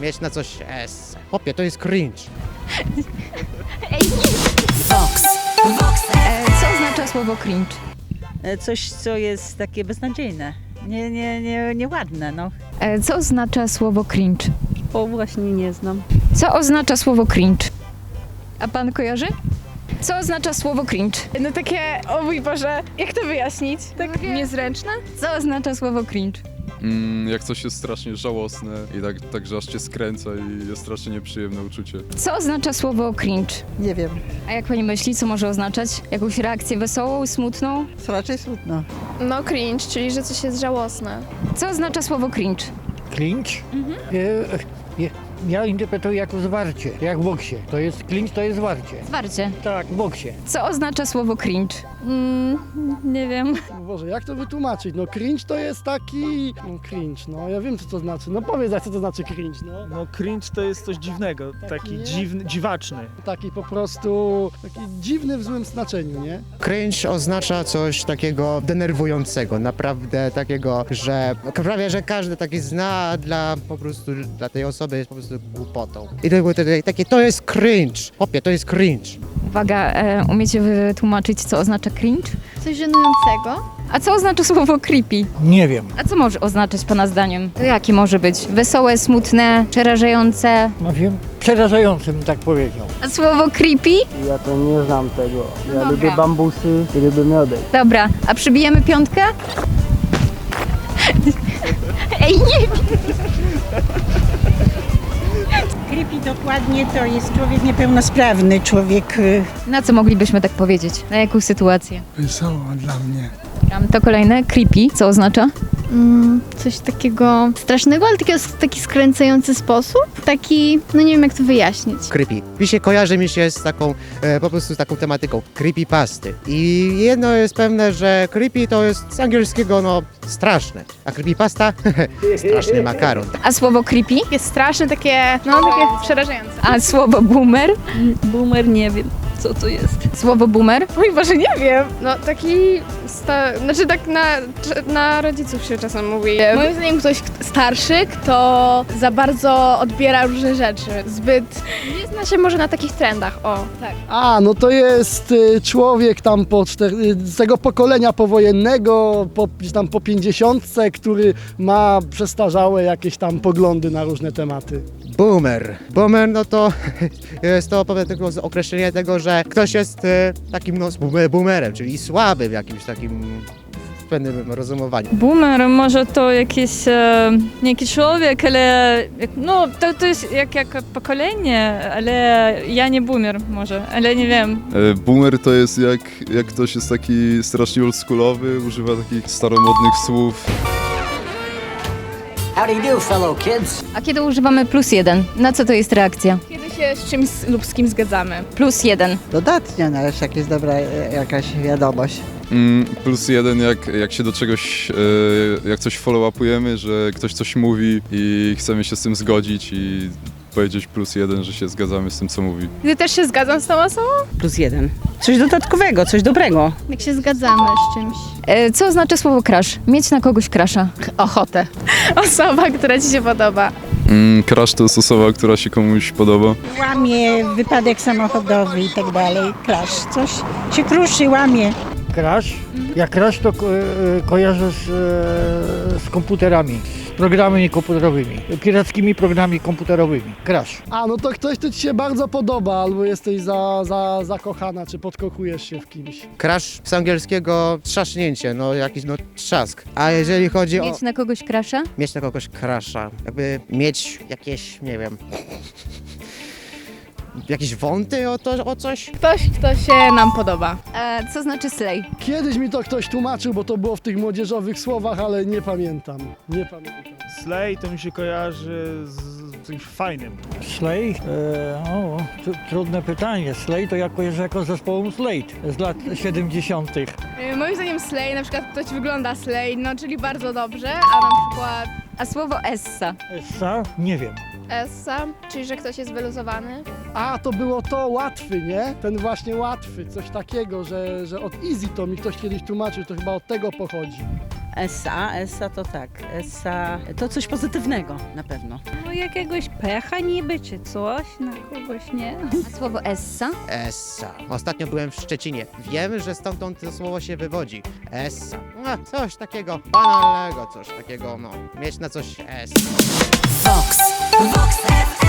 mieć na coś S. Chłopie, to jest cringe. Vox. E, co oznacza słowo cringe? E, Coś, co jest takie beznadziejne. Nie, nie, nie, nieładne, no. E, co oznacza słowo cringe? O, właśnie nie znam. Co oznacza słowo cringe? A pan kojarzy? Co oznacza słowo cringe? No takie, o mój Boże, jak to wyjaśnić? Tak niezręczne? Co oznacza słowo cringe? Mm, jak coś jest strasznie żałosne i tak, tak że aż cię skręca i jest strasznie nieprzyjemne uczucie. Co oznacza słowo cringe? Nie wiem, A jak pani myśli, co może oznaczać? Jakąś reakcję wesołą, smutną? to raczej smutno. No cringe, czyli że coś jest żałosne. Co oznacza słowo cringe? Clinch? E, e, ja interpretuję jako zwarcie, jak w boksie. To jest clinch, to jest zwarcie. Zwarcie. Tak, w boksie. Co oznacza słowo cringe? Mm, nie wiem. Boże, jak to wytłumaczyć? No cringe to jest taki... No cringe, no ja wiem co to znaczy. No powiedz jak co to znaczy cringe, no. No cringe to jest coś dziwnego, taki nie? dziwny, dziwaczny. Taki po prostu... Taki dziwny w złym znaczeniu, nie? Cringe oznacza coś takiego denerwującego, naprawdę takiego, że prawie, że każdy taki zna, a dla po prostu dla tej osoby jest po prostu głupotą. I to było takie, takie to jest cringe. Chłopie, to jest cringe. Uwaga, e, umiecie wytłumaczyć, co oznacza cringe? Coś żenującego? A co oznacza słowo creepy? Nie wiem. A co może oznaczać pana zdaniem? To jakie może być? Wesołe, smutne, przerażające? No wiem, przerażający bym tak powiedział. A słowo creepy? Ja to nie znam tego. Ja Dobra. lubię bambusy i lubię miodek. Dobra, a przybijemy piątkę? Ej, nie Creepy dokładnie to jest człowiek niepełnosprawny, człowiek... y, Na co moglibyśmy tak powiedzieć? Na jaką sytuację? Wesoło dla mnie. To kolejne, creepy, co oznacza? Mm, coś takiego strasznego, ale taki, taki skręcający sposób. Taki, no nie wiem jak to wyjaśnić. Creepy. Mi się kojarzy mi się z taką, e, po prostu z taką tematyką creepypasty. I jedno jest pewne, że creepy to jest z angielskiego, no, straszne. A creepypasta? straszny makaron. A słowo creepy? Jest straszne, takie, no takie przerażające. A słowo boomer? Boomer nie wiem, co to jest. Słowo boomer? Mój Boże, nie wiem. No taki, sta- znaczy tak na, na rodziców się czasem mówi. Moim zdaniem ktoś starszy, kto za bardzo odbiera różne rzeczy. Zbyt, nie zna się może na takich trendach, o. Tak. A, no to jest y, człowiek tam po czter... y, z tego pokolenia powojennego, po, gdzieś tam po pięćdziesiątce, który ma przestarzałe jakieś tam poglądy na różne tematy. Boomer. Boomer, no to jest to powiem tylko z- określenie tego, że ktoś jest e, takim no, boom- boomerem, czyli słaby w jakimś takim w pewnym rozumowaniu. Boomer może to jakiś, e, nie jakiś człowiek, ale jak- no to, to jest jak, jak pokolenie, ale ja nie boomer może, ale nie wiem. E, Boomer to jest jak, jak ktoś jest taki strasznie oldschoolowy, używa takich staromodnych słów. How do you do, fellow kids? A kiedy używamy plus jeden? Na co to jest reakcja? Się z czymś lub z kim zgadzamy. Plus jeden. Dodatnie należy, jak jest dobra e, jakaś wiadomość. Mm, plus jeden, jak, jak się do czegoś, e, jak coś follow-upujemy, że ktoś coś mówi i chcemy się z tym zgodzić i powiedzieć plus jeden, że się zgadzamy z tym, co mówi. Gdy też się zgadzam z tą osobą? Plus jeden. Coś dodatkowego, coś dobrego. Jak się zgadzamy z czymś. E, co oznacza słowo crush? Mieć na kogoś crusha. Ochotę. Osoba, która ci się podoba. Mm, crush to jest osoba, która się komuś podoba. Łamie, wypadek samochodowy i tak dalej. Klasz, coś się kruszy, łamie. Crash? Jak crash to ko- e, kojarzę z, e, z komputerami, programami komputerowymi, pirackimi programami komputerowymi. Crash. A, no to ktoś, kto ci się bardzo podoba, albo jesteś za, za, zakochana, czy podkochujesz się w kimś. Crash z angielskiego trzaśnięcie, no jakiś no trzask. A jeżeli chodzi o Mieć na kogoś crusha? mieć na kogoś crasha, jakby mieć jakieś, nie wiem, jakieś wąty o, to, o coś? Ktoś, kto się nam podoba. E, co znaczy slay? Kiedyś mi to ktoś tłumaczył, bo to było w tych młodzieżowych słowach, ale nie pamiętam. Nie pamiętam. Slay to mi się kojarzy z czymś fajnym. Slay? E, o, tr- trudne pytanie. Slay to ja kojarzę jako zespołu Slate z lat 70. Y, Moim zdaniem slay, na przykład ktoś wygląda slay, no czyli bardzo dobrze, a na przykład A słowo essa? Essa? Nie wiem. Essa, czyli że ktoś jest wyluzowany. A, to było to łatwy, nie? Ten właśnie łatwy, coś takiego, że, że od easy to mi ktoś kiedyś tłumaczył, to chyba od tego pochodzi. Essa, essa to tak. Essa to coś pozytywnego na pewno. No jakiegoś pecha niby, czy coś na kogoś, nie? A słowo essa? Essa. Ostatnio byłem w Szczecinie. Wiem, że stamtąd to słowo się wywodzi. Essa. No, coś takiego banalnego, coś takiego, no. Mieć na coś essa. Vox. Vox FM.